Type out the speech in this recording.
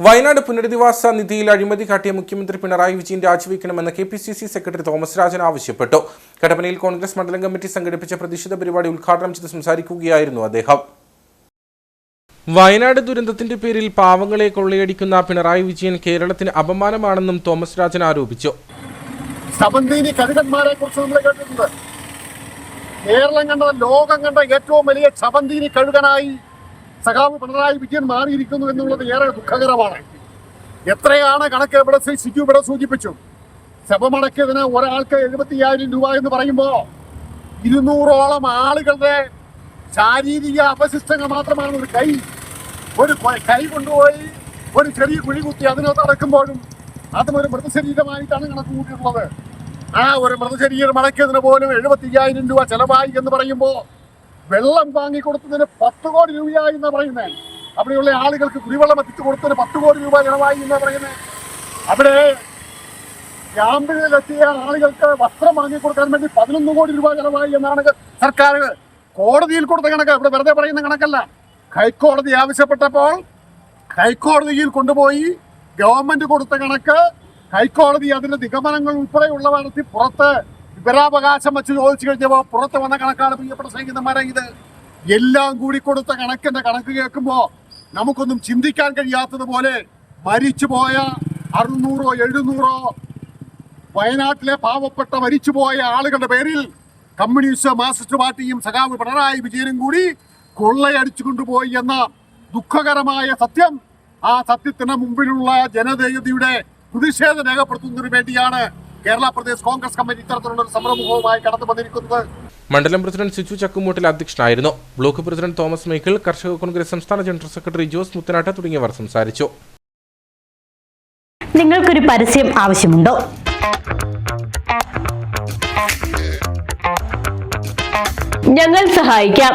വയനാട് പുനരധിവാസ നിധിയിൽ അഴിമതി കാട്ടിയ മുഖ്യമന്ത്രി Pinarayi Vijayan രാജിവെക്കണമെന്ന് K P C C secretary Thomas Rajan ആവശ്യപ്പെട്ടു. കട്ടപ്പനയിൽ കോൺഗ്രസ് മണ്ഡലം കമ്മിറ്റി സംഘടിപ്പിച്ച പ്രതിഷേധ പരിപാടി ഉദ്ഘാടനം ചെയ്ത് സംസാരിക്കുകയായിരുന്നു അദ്ദേഹം. വയനാട് ദുരന്തത്തിന്റെ പേരിൽ പാവങ്ങളെ കൊള്ളയടിക്കുന്ന പിണറായി വിജയൻ കേരളത്തിന് അപമാനമാണെന്നും തോമസ് രാജൻ ആരോപിച്ചു. നമ്മൾ കേട്ടിട്ടുണ്ട്. കേരളം കണ്ട ലോകം കണ്ട ഏറ്റവും വലിയ ശബന്തീനി കഴുകനായി സഖാവ് പിണറായി വിജയൻ മാറിയിരിക്കുന്നു എന്നുള്ളത് ഏറെ ദുഃഖകരമാണ്. എത്രയാണ് കണക്ക് ഇവിടെ സിജു ഇവിടെ സൂചിപ്പിച്ചു? ശബമടക്കിയതിന് ഒരാൾക്ക് എഴുപത്തിയ്യായിരം രൂപ എന്ന് പറയുമ്പോൾ ഇരുന്നൂറോളം ആളുകളുടെ ശാരീരിക അവശിഷ്ടങ്ങൾ മാത്രമാണ് ഒരു കൈ. ഒരു കൈ കൊണ്ടുപോയി ഒരു ചെറിയ കുഴി കുത്തി അതിനകത്ത് അടക്കുമ്പോഴും അതും ഒരു മൃതശരീരമായിട്ടാണ് കണക്ക് കൂട്ടിയിട്ടുള്ളത്. ആ ഒരു മൃതശരീരം അടക്കിയതിന് പോലും എഴുപത്തിയ്യായിരം രൂപ ചെലവായി എന്ന് പറയുമ്പോൾ വെള്ളം വാങ്ങി കൊടുത്തതിന് പത്ത് കോടി രൂപയായി എന്ന് പറയുന്നത് അവിടെയുള്ള ആളുകൾക്ക് കുടിവെള്ളം എത്തിച്ചു കൊടുത്തതിന് പത്ത് കോടി രൂപ ഇളവായി എന്ന് പറയുന്നത് അവിടെ ക്യാമ്പിലെത്തിയ ആളുകൾക്ക് വസ്ത്രം വാങ്ങി കൊടുക്കാൻ വേണ്ടി പതിനൊന്ന് കോടി രൂപ ചെലവായി എന്നാണ് സർക്കാർ കോടതിയിൽ കൊടുത്ത കണക്ക്. ഇവിടെ വെറുതെ പറയുന്ന കണക്കല്ല. ഹൈക്കോടതി ആവശ്യപ്പെട്ടപ്പോൾ ഹൈക്കോടതിയിൽ കൊണ്ടുപോയി ഗവൺമെന്റ് കൊടുത്ത കണക്ക്. ഹൈക്കോടതി അതിന്റെ നിഗമനങ്ങൾ ഉൾപ്പെടെയുള്ളവ പുറത്ത് വിവരാവകാശം വെച്ച് ചോദിച്ചു കഴിഞ്ഞപ്പോൾ പുറത്ത് വന്ന കണക്കാണ് പ്രിയപ്പെട്ട സൈനികന്മാരെ ഇത്. എല്ലാം കൂടി കൊടുത്ത കണക്കിന്റെ കണക്ക് കേൾക്കുമ്പോൾ നമുക്കൊന്നും ചിന്തിക്കാൻ കഴിയാത്തതുപോലെ മരിച്ചുപോയ അറുന്നൂറോ എഴുന്നൂറോ വയനാട്ടിലെ പാവപ്പെട്ട മരിച്ചുപോയ ആളുകളുടെ പേരിൽ കമ്മ്യൂണിസ്റ്റ് മാർക്സിസ്റ്റ് പാർട്ടിയും സഖാവ് പിണറായി വിജയനും കൂടി കൊള്ളയടിച്ചു കൊണ്ടുപോയി എന്ന ദുഃഖകരമായ സത്യം ആ സത്യത്തിന് മുമ്പിലുള്ള ജനതയുടെ പ്രതിഷേധം രേഖപ്പെടുത്തുന്നതിന് വേണ്ടിയാണ് കേരള പ്രദേശ് കോൺഗ്രസ് കമ്മിറ്റി ഇത്തരത്തിലുള്ള ഒരു സമരമുഖവുമായി കടന്നു വന്നിരിക്കുന്നത്. മണ്ഡലം പ്രസിഡന്റ് സിജു ചക്കുമൂട്ടിൽ അധ്യക്ഷനായിരുന്നു. ബ്ലോക്ക് പ്രസിഡന്റ് തോമസ് മൈക്കിൾ കർഷക കോൺഗ്രസ് സംസ്ഥാന ജനറൽ സെക്രട്ടറി ജോസ് മുത്തനാട്ട് തുടങ്ങിയവർ സംസാരിച്ചു. നിങ്ങൾക്കൊരു പരസ്യം ആവശ്യമുണ്ടോ? ഞങ്ങൾ സഹായിക്കാം.